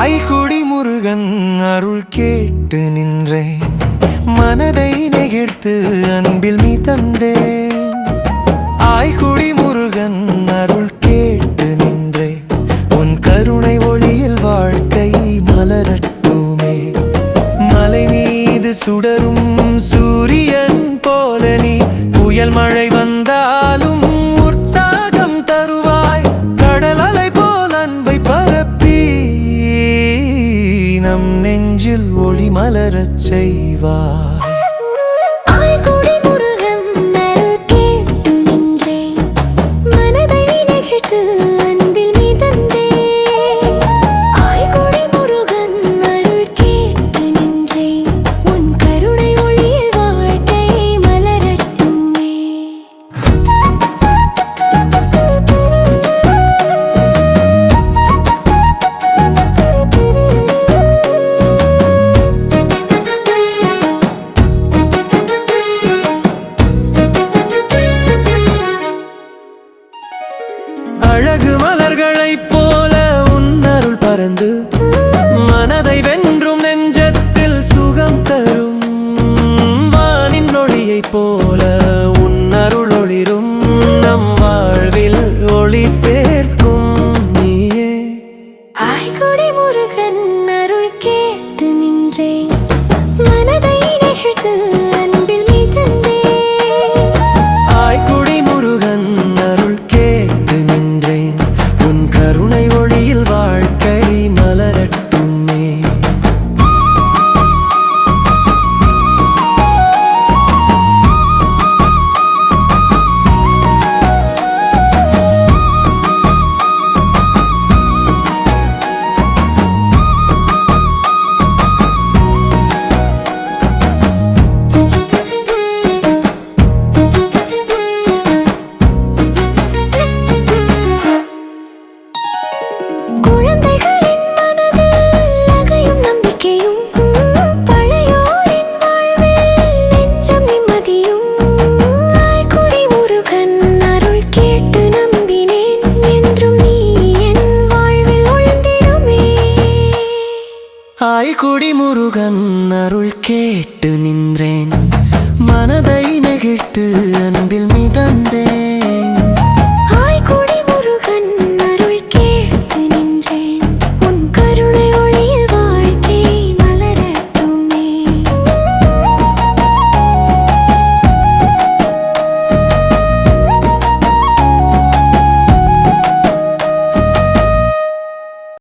ஆய்குடி முருகன் அருள் கேட்டு நின்றேன். மனதை நெகிழ்த்து அன்பில் மீ தந்தே ஆய்குடி முருகன் அருள் கேட்டு நின்றே உன் கருணை ஒளியில் வாழ்க்கை மலரட்டுமே. மலை மீது சுடர் நம் நெஞ்சில் ஒளி மலரச் செய்வார். வாய்குடி முருகன் அருள் கேட்டு நின்றேன். மனதை நெகிழ்த்து அன்பில் மிதந்தேன்.